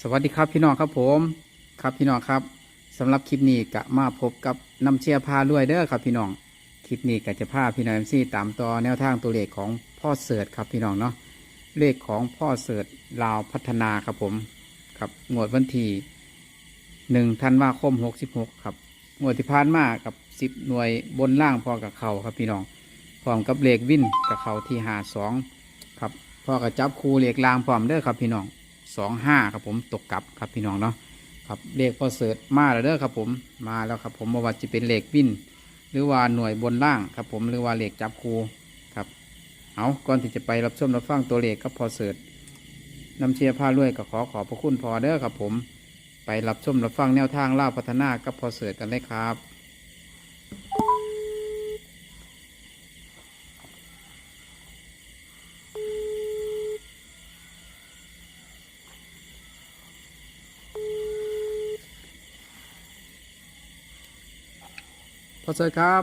สวัสดีครับพี่น้องครับผมครับพี่น้องครับสำหรับคลิปนี้กะมาพบกับน้ำเชียร์พาด้วยเด้อครับพี่น้องคลิปนี้กะจะพาพี่น้องเอ็มซีตามต่อแนวทางตัวเลขของพ่อเสิร์ตครับพี่น้องเนาะเลขของพ่อเสิร์ตลาวพัฒนาครับผมครับงวดวันที่หนึ่งธันวาคมหกสิบหกครับงวดที่ผ่านมากับสิบหน่วยบนล่างพอกับเขาครับพี่น้องพร้อมกับเลขวินกับเขาที่หาสองครับพอกับจับคูเลขลางพร้อมเด้อครับพี่น้อง สองห้าครับผมตกกลับครับพี่น้องเนาะครับเลขพอเสิร์ชมาแล้วเด้อครับผมมาแล้วครับผมบ่ว่าจะเป็นเลขวินหรือว่าหน่วยบนล่างครับผมหรือว่าเลขจับคูครับเอาก่อนที่จะไปรับชมรับฟังตัวเลขก็พอเสิร์ชนำเชียร์ผ้าลุยก็ขอขอบพระคุณพอเด้อครับผม ไปรับชมรับฟังแนวทางล่าพัฒนากับพอเสิร์ชกันเลยครับ พอเสิร์ชครับ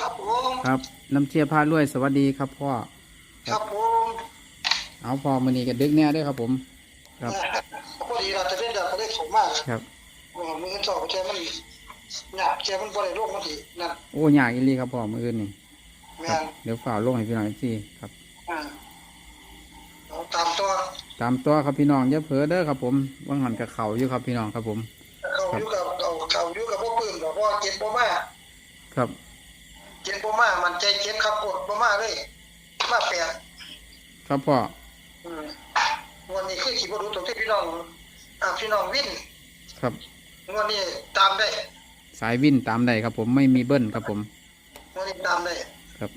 ครับผมครับน้ำเชียร์ผ้าลุยสวัสดีครับพ่อ ครับผมเอาพอมือนี้ก็ดึกแน่เด้วยครับผม ครับพอดีเราจะเล่นเดี๋ยวก็ได้สมมากครับเออมือสองแกมันหยาบแกมันบริโภคมันทีนั่นโอ้ยากอีหลีครับพ่อมืออื่นนี่แม่ครับนเดี๋ยวฝ่าลงให้พี่น้องที่ครับอ่าเอาตามตัว ตามตัวครับพี่น้องอย่าเผลอเด้อครับผมว่างหันกับเขาอยู่ครับพี่น้องครับผมเขาอยู่กับเอาเขาอยู่กับพวกปืนหรอกเพราะว่าเจ็บบ่มา ครับเจ็บบ่มามันใจเจ็บครับกดบ่มาเลยมาแปดครับพ่ออืมวันนี้คือขี่บ่รู้ตรงที่พี่น้องอ่าพี่น้องวินครับวันนี้ตามได้ สายวินตามใดครับ ผมไม่มีเบิ้ลครับผมวันนี้ตามได้ครับ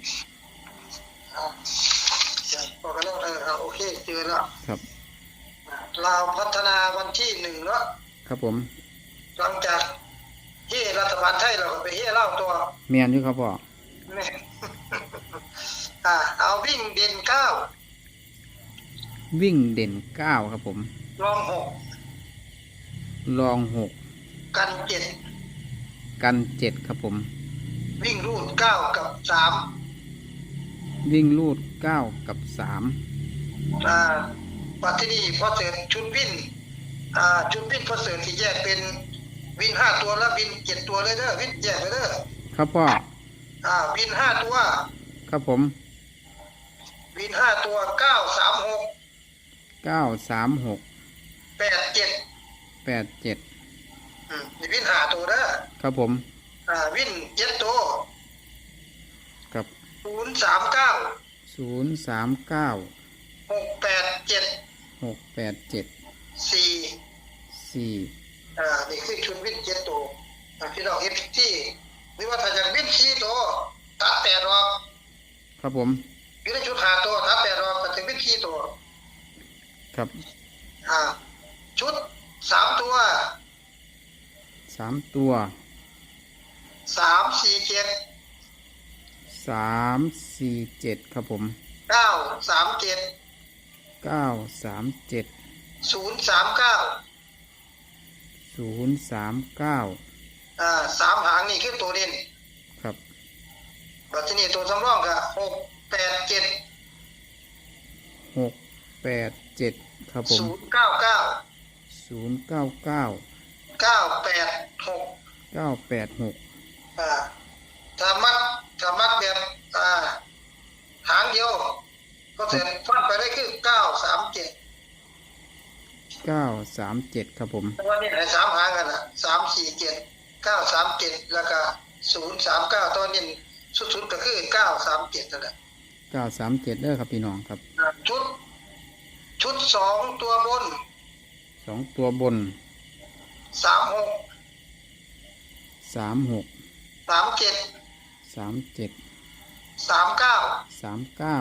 อ่าเดี๋ยวพอกันแล้วเออเอาโอเคเจอแล้วครับลาวพัฒนาวันที่หนึ่งเนาะครับผม หลังจาก ที่รัฐบาลไทยเราก็ไปเฮียเล่าตัวเมียนอยู่ครับพ่อนี่อ่าเอาวิ่งเด่นเก้าวิ่งเด่นเก้าครับผม รองหกลองหกกันเจ็ดกันเจ็ดครับผม วิ่งรูดเก้ากับสามวิ่งลูดเก้ากับสามอ่าปัจจุบันพอเสร็จชุดวิ่งอ่าชุดวิ่งพอเสร็จที่แยกเป็น วิ่งห้าตัวแล้ววิ่งเจ็ดตัวเลยเด้อวิ่งแยกไปเด้อครับพ่ออ่า วิ่งห้าตัว ครับผม วิ่งห้าตัวเก้าสามหกเก้าสามหกแปดเจ็ดแปดเจ็ดอืมนี่วิ่งห้าตัวเด้อครับผม อ่า วิ่งเจ็ดตัวครับศูนย์สามเก้าศูนย์สามเก้าหกแปดเจ็ดหกแปดเจ็ดสี่สี่ อ่านี่คือชุดวิ่งเจ็ดตัวอ่าพี่น้องเอฟที่หรือว่าถ้าอยากวิ่งสี่ตัวตัดแปดออกครับผมอยู่ในชุดหาตัวตัดแปดออกก็ถึงวิ่งสี่ตัวครับ อ่า ชุดสามตัวสามตัวสามสี่เจ็ดสามสี่เจ็ดครับผมเก้าสามเจ็ดเก้าสามเจ็ดศูนย์สามเก้า ศูนย์สามเก้าอ่าสามหางนี่คือตัวเด่นครับบัดทีนี้ตัวสำรองก็หกแปดเจ็ดหกแปดเจ็ดครับผมศูนย์เก้าเก้าศูนย์เก้าเก้าเก้าแปดหกเก้าแปดหกอ่าถ้ามัดถ้ามัดแบบอ่าหางเดียวก็เสร็จฟันไปได้คือเก้าสามเจ็ด เก้าสามเจ็ดครับผมวันนี้ให้สามหางกันอะสามสี่เจ็ดเก้าสามเจ็ดแล้วก็ศูนย์สามเก้าตัวนี้สุดๆก็คือเก้าสามเจ็ดนั่นแหละเก้าสามเจ็ดเด้อครับพี่น้องครับอ่าชุด ชุดสองตัวบนสองตัวบนสามหกสามหกสามเจ็ดสามเจ็ดสามเก้าสามเก้า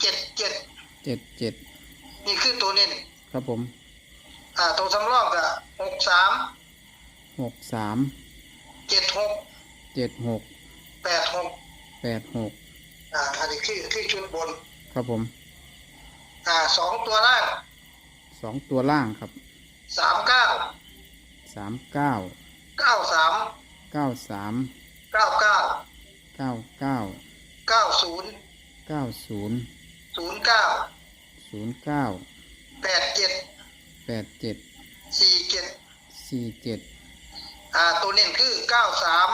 เจ็ดเจ็ดเจ็ดเจ็ดนี่คือตัวเน้นครับผม อ่าตัวสำรองก็หกสามหกสามเจ็ดหกเจ็ดหกแปดหกแปดหกอ่าอันนี้คือคือชุดบน ครับผม อ่าสองตัวล่างสองตัวล่างครับสามเก้าสามเก้าเก้าสามเก้าสามเก้าเก้าเก้าเก้าเก้าศูนย์เก้าศูนย์ศูนย์เก้าศูนย์เก้าแปดเจ็ด แแปดเจ็ดสี่เจ็ดสี่เจ็ดอ่าตัวเน้นคือเก้าสาม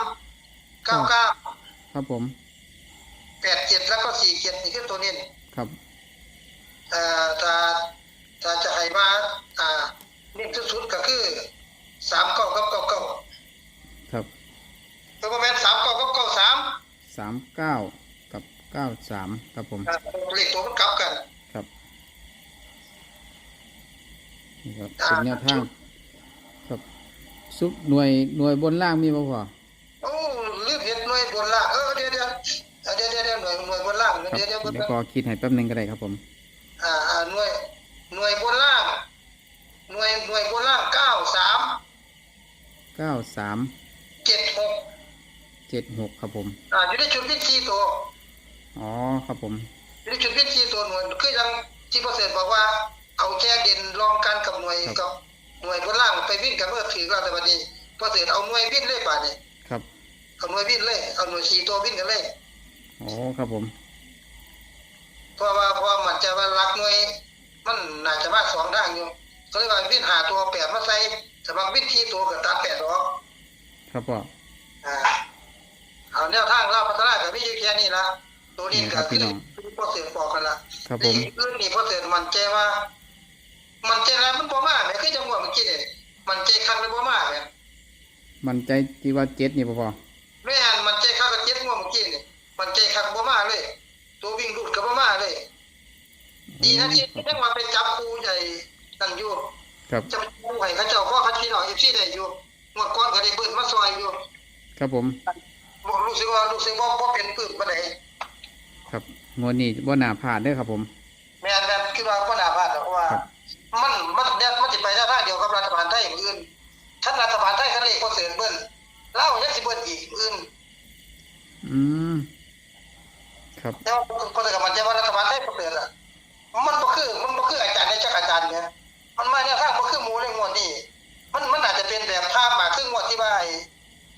เก้าเก้าครับผมแปดเจ็ดแล้วก็สี่เจ็ดนี่คือตัวเน้นครับเอ่อถ้าถ้าจะให้มาอ่าเน้นที่สุดก็คือสามเก้ากับเก้าเก้าครับตัวประมาณสามเก้ากับเก้าสามสามเก้ากับเก้าสามครับผมอ่าเลขตัวมันกลับกัน ครับนี่ครับเป็นแนวทางครับซุปหน่วยหน่วยบนล่างมีบ่พอโอ้ลืมเห็นหน่วยบนล่างเออเดี๋ยวเดี๋ยวเออเดี๋ยวเดี๋ยวเดี๋ยวหน่วยหน่วยบนล่างครับเดี๋ยวเดี๋ยวเดี๋ยวก็คิดให้แป๊บหนึงก็ได้ครับผม อ่าอ่าหน่วยหน่วยบนล่างหน่วยหน่วยบนล่างเก้าสามเก้าสามเจ็ดหกเจ็ดหกครับผม อ่าอยู่ในชุดพิธีตัวอ๋อครับผมอยู่ในชุดพิธีตัวหน่วยคือยังที่ประเสริฐบอกว่า เอาแค่เด่นรองกันกับหน่วยกับหน่วยบนล่างไปวิ่งกันเมื่อถือก็แต่วันนี้ประเสริฐเอาหน่วยวิ่งเลยป่ะเนี่ยครับ เอาหน่วยวิ่งเลย เอาหน่วยสี่ตัววิ่งกันเลยอ๋อครับผมเพราะว่าเพราะว่ามันจะว่ารักหน่วย มันน่าจะมาสองทางอยู่ก็เลยว่าวิ่งหาตัวแปดมาใส่สำหรับวิ่งที่ตัวกับตัดแปดออกครับพ่ออ่าเอาแนวทางเราพัฒนากับพี่แค่นี้ละตัวนี้ก็คือพ่อเสือบอกกันละครับผนี่มคือนี่พ่อเสือมันใจว่า มันใจแล้วมันบ่มากแม่คือจังหวะเมื่อกี้เนี่ยมันใจคักเลยบ่มากแม่มันใจที่ว่าเจ็ดนี่บ่พอแม่นมันใจคักกับเจ็ดงวดเมื่อกี้นี่มันใจคักบ่มากเลย ตัววิ่งรูดก็บ่มากเลยดีนะที่ยังมาไปจับปูใหญ่นั่นอยู่ครับจะไปปูให้เขาเจ้าพ่อเขาพี่น้องเอฟซีได้อยู่งวดก่อนก็ได้เบิ้ลมาซอยอยู่ ครับผมบอกรู้สึกว่ารู้สึกว่าบ่เป็นปืนบ่ได้ครับงวดนี้บ่น่าพลาดเด้อครับผม แม่นแม่นคิดว่าบ่ อย่างอื่นถ้ารัฐบาลไทยเขาเลขบ่เสริญเบิ้ลลาวยังสิเบิ้ลอีกอื่น อืมครับแต่ว่าคนก็มันจะว่ารัฐบาลไทยบ่เสริญล่ะมันบ่คือ มันบ่คืออาจารย์ในจักอาจารย์เนี่ยมันมาแนวทางบ่คือหมู่ในงวดนี้มันมันอาจจะเป็นแบบภาพมาครึ่งงวดที่ว่าไอ้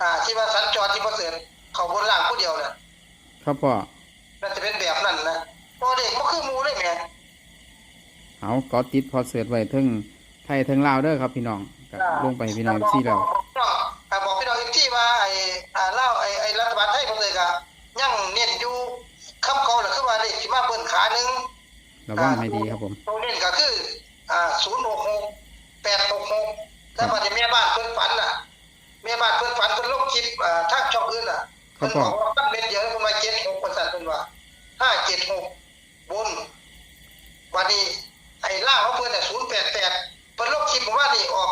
อ่า ที่ว่าสัญจรที่บ่เสริญเขาบนล่างผู้เดียวน่ะครับพ่อมันจะเป็นแบบนั้นนะเพราะเด็กบ่คือหมู่เลยแหม่เอาก็ติดพอเสิร์ชไว้เทั้งไทยเทั้งลาวเด้อครับพี่น้อง ก็ลงไปให้พี่น้องซี่แล้วอ่าบอกพี่น้องอีกที่ว่าไอ้อ่าเล่าไอ้ไอ้รัฐบาลไทยเพิ่นเลยก็ยังเน้นอยู่คำเขาล่ะคือว่าเลขที่มาเบิ่นขาหนึงระวังให้ดีครับผมตรงนี้ก็คืออ่า066 866แล้วพอจะแม่บ้านเพิ่นฝันน่ะแม่บ้านเพิ่นฝันเพิ่นลงคลิปอ่าทางช่องอื่นน่ะครัเพิ่บนพ่อบอกว่าตั้งเม็ดเดียวเพิ่นว่า76เปอร์เซ็นต์เพิ่นว่า576บนวันนี้ไอ้ล่างของเพิ่นน่ะ088เพิ่นลงคลิปบอกว่านี่ออก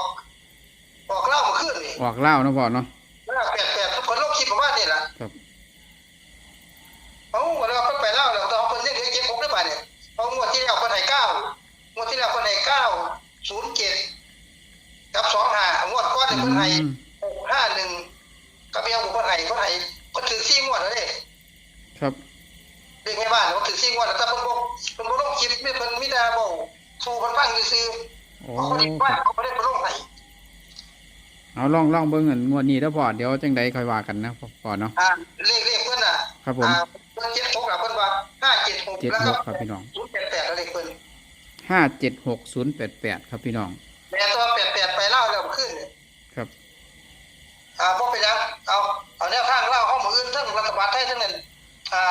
ออกเล่าเมื่อคืนนี่ออกเล่าวเนาะพ่อเนาะ588เพิ่นลงคลิปบอกว่านี่ล่ะครับเอ้าวันนี้เพิ่นไปเล่าแล้วตอนเพิ่นเรียก76ได้ป่ะเนี่ยเอางวดที่แล้วเพิ่นให้9งวดที่แล้วเพิ่นให้907กับ25งวดก่อนเนี่ยเพิ่นให้อืมหกห้าหนึ่งกับเมียบุกคนไห้คนไห้คนถือซี่งวดแล้วเด้ครับเด็กในบ้านเขาถือซี่งวดแล้วแต่เพิ่นบ่เพิ่นบ่ลงคลิปไม่เพิ่นมีแต่เว้าสู่เพิ่นฟังซื่อโอ้ๆเขาบ่ได้ว่าเขาบ่ได้ไปลงให้ เอาลองลองเบิ่งอันงวดนี้เด้อพ่อเดี๋ยวจังใดค่อยว่ากันนะพ่อเนาะอ่าเลขเลขเพิ่นน่ะครับผมอ่าเพิ่น76อะเพิ่นว่า576เจ็ดแล้วหก็กครับพี่น้อง088แล้วเลขเพิ่นห้าเจ็ดหกศูนย์แปดแปดครับพี่น้อง แม่ตัว88ไปเล่าแล้วขึ้นเนี่ยครับ อ่าบ่เป็นหยังเอาเอาแนวทางเล่าเข้ามืออื่นทั้งรัฐบาลไทยทั้งนั้นอ่า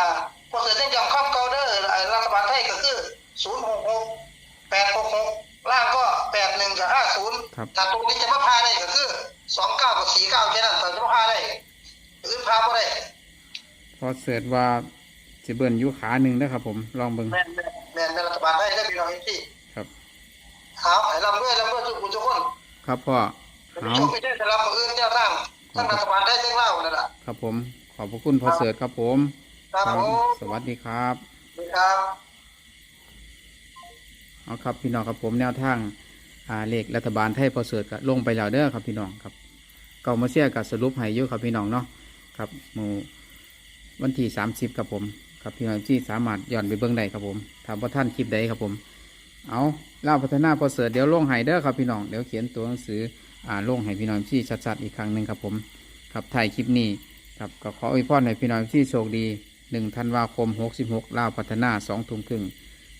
บ่เสร็จจังยอมคำเก่าเด้อไอ้รัฐบาลไทยก็คือ066 866 ล่างก็81กับ50ครับ ถ้าตรงนี้จะมาพาได้ก็คือ29กับ49แค่นั้นถ้าจะมาพาได้อื่นพาบ่ได้พอเสิร์ชว่าสิเบิ่นอยู่ขาหนึ่งเด้อครับผมลองเบิ่งแม่นแม่นแม่นรัฐบาลไทยได้พี่น้องที่ครับ เอาให้ร่ำรวยร่ำรวยทุกผู้ทุกคนครับพ่อไม่เอาชมไม่ได้สำหรับมื้ออื่นแนวทางทั้งรัฐบาลไทยทั้งลาวนั่นล่ะครับผม ขอบพระคุณพอเสิร์ชครับผม ครับครับผมสวัสดีครับ สวัสดีครับ เอาครับพี่น้องครับผมแนวทางเลขรัฐบาลไทยพอเสิร์ชก็ลงไปแล้วเด้อครับพี่น้องครับเก่ามาเสียกับสรุปให้อยู่ครับพี่น้องเนาะครับหมู่วันที่30ครับผมครับพี่น้องที่สามารถย้อนไปเบิ่งได้ครับผมถามว่าท่านคลิปใดครับผม เอาเล่าพัฒนาพอเสิร์ชเดี๋ยวลงให้เด้อครับพี่น้องเดี๋ยวเขียนตัวหนังสืออ่าลงให้พี่น้องที่ชัดๆอีกครั้งหนึ่งครับผม ครับถ่ายคลิปนี้ครับก็ขออวยพรให้พี่น้องที่โชคดี1ธันวาคม66ล่าพัฒนา2ทุ่มครึ่ง